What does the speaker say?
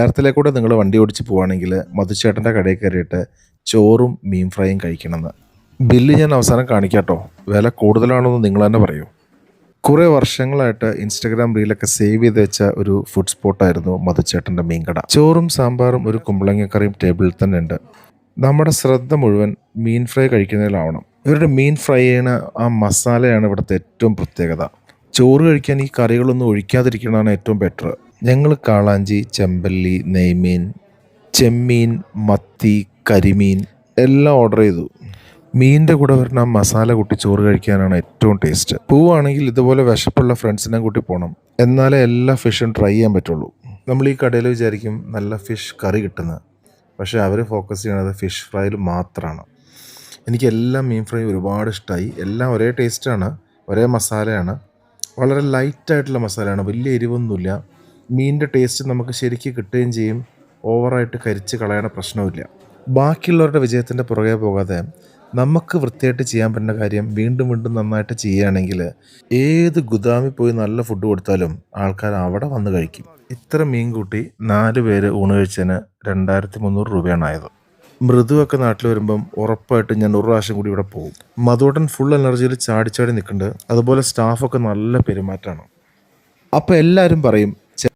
നേരത്തിലേക്കൂടെ നിങ്ങൾ വണ്ടി ഓടിച്ച് പോവുകയാണെങ്കിൽ മധുച്ചേട്ടന്റെ കടയിൽ കയറിയിട്ട് ചോറും മീൻ ഫ്രൈയും കഴിക്കണമെന്ന്. ബില്ല് ഞാൻ അവസാനം കാണിക്കാട്ടോ. വില കൂടുതലാണെന്ന് നിങ്ങൾ തന്നെ പറയൂ. കുറേ വർഷങ്ങളായിട്ട് ഇൻസ്റ്റഗ്രാം റീലൊക്കെ സേവ് ചെയ്ത് വെച്ച ഒരു ഫുഡ് സ്പോട്ടായിരുന്നു മധുച്ചേട്ടന്റെ മീൻകട ചോറും സാമ്പാറും ഒരു കുമ്പളങ്ങക്കറിയും ടേബിളിൽ തന്നെ ഉണ്ട്. നമ്മുടെ ശ്രദ്ധ മുഴുവൻ മീൻ ഫ്രൈ കഴിക്കുന്നതിലാവണം. ഇവരുടെ മീൻ ഫ്രൈ ചെയ്യുന്ന ആ മസാലയാണ് ഇവിടുത്തെ ഏറ്റവും പ്രത്യേകത. ചോറ് കഴിക്കാൻ ഈ കറികളൊന്നും ഒഴിക്കാതിരിക്കുന്നതാണ് ഏറ്റവും ബെറ്റർ ഞങ്ങൾ കാളാഞ്ചി ചെമ്പല്ലി നെയ്മീൻ ചെമ്മീൻ മത്തി കരിമീൻ എല്ലാം ഓർഡർ ചെയ്തു. മീനിന്റെ കൂടെ വരുന്ന മസാല കൂട്ടി ചോറ് കഴിക്കാനാണ് ഏറ്റവും ടേസ്റ്റ് പൂവാണെങ്കിൽ ഇതുപോലെ വിശപ്പുള്ള ഫ്രണ്ട്സിനെ കൂട്ടി പോകണം എന്നാലേ എല്ലാ ഫിഷും ട്രൈ ചെയ്യാൻ പറ്റുള്ളൂ. നമ്മൾ ഈ കടയിൽ വിചാരിക്കും നല്ല ഫിഷ് കറി കിട്ടുന്നത് പക്ഷേ അവർ ഫോക്കസ് ചെയ്യണത് ഫിഷ് ഫ്രൈയിൽ മാത്രമാണ് എനിക്ക് എല്ലാ മീൻ ഫ്രൈ ഒരുപാട് ഇഷ്ടമായി എല്ലാം ഒരേ ടേസ്റ്റാണ് ഒരേ മസാലയാണ്. വളരെ ലൈറ്റായിട്ടുള്ള മസാലയാണ് വലിയ എരിവൊന്നുമില്ല. മീനിന്റെ ടേസ്റ്റ് നമുക്ക് ശരിക്ക് കിട്ടുകയും ചെയ്യും. ഓവറായിട്ട് കരിച്ച് കളയണ പ്രശ്നവുമില്ല. ബാക്കിയുള്ളവരുടെ വിജയത്തിന്റെ പുറകെ പോകാതെ നമുക്ക് വൃത്തിയായിട്ട് ചെയ്യാൻ പറ്റുന്ന കാര്യം വീണ്ടും വീണ്ടും നന്നായിട്ട് ചെയ്യുകയാണെങ്കിൽ ഏത് ഗുദാമിൽ പോയി നല്ല ഫുഡ് കൊടുത്താലും ആൾക്കാർ അവിടെ വന്ന് കഴിക്കും. ഇത്ര മീൻ കൂട്ടി നാല് പേര് ഊണ് കഴിച്ചതിന് രണ്ടായിരത്തി മുന്നൂറ് രൂപയാണ് ആയത്. മൃദുവൊക്കെ നാട്ടിൽ വരുമ്പം ഉറപ്പായിട്ട് ഞാൻ ഒരു പ്രാവശ്യം കൂടി ഇവിടെ പോകും. മധുവട്ടൻ ഫുൾ എനർജിയിൽ ചാടിച്ചാടി ചാടി നിൽക്കുന്നുണ്ട്. അതുപോലെ സ്റ്റാഫൊക്കെ നല്ല പെരുമാറ്റമാണ്. അപ്പോൾ എല്ലാവരും പറയും